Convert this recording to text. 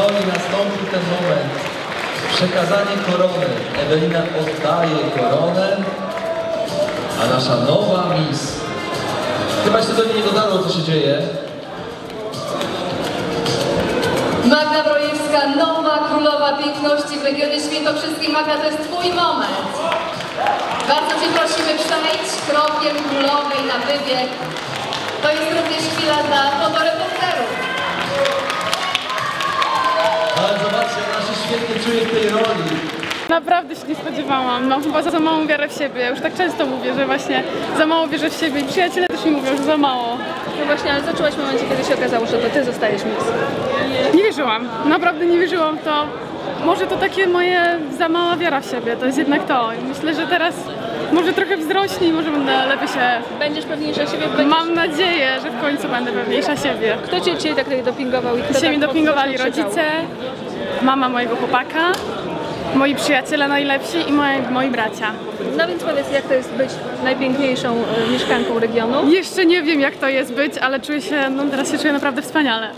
I nastąpił ten moment. Przekazanie korony. Ewelina oddaje koronę, a nasza nowa Miss. Chyba jeszcze do niej nie dotarło, co się dzieje. Magda Brojewska, nowa królowa piękności w regionie świętokrzyskim. Magda, to jest Twój moment. Bardzo Cię prosimy, przejdź krokiem królowej na wybieg. To jest również chwila dla fotoreporterów. W tej roli. Naprawdę się nie spodziewałam. Mam chyba za małą wiarę w siebie. Ja już tak często mówię, że właśnie za mało wierzę w siebie i przyjaciele też mi mówią, że za mało. No właśnie, ale zaczęłaś w momencie, kiedy się okazało, że to ty zostajesz Miss. Nie wierzyłam. Naprawdę nie wierzyłam w to. Może to takie moje za mała wiara w siebie. To jest jednak to. I myślę, że teraz może trochę wzrośnie i może będę lepiej się... Będziesz pewniejsza siebie? Będziesz... Mam nadzieję, że w końcu będę pewniejsza siebie. Kto cię dzisiaj tak tutaj dopingował i kto Dzisiaj tak mi dopingowali rodzice, mama mojego chłopaka, moi przyjaciele najlepsi i moi, moi bracia. No więc powiedz, jak to jest być najpiękniejszą y, mieszkanką regionu? Jeszcze nie wiem jak to jest być, ale czuję się, no teraz się czuję naprawdę wspaniale.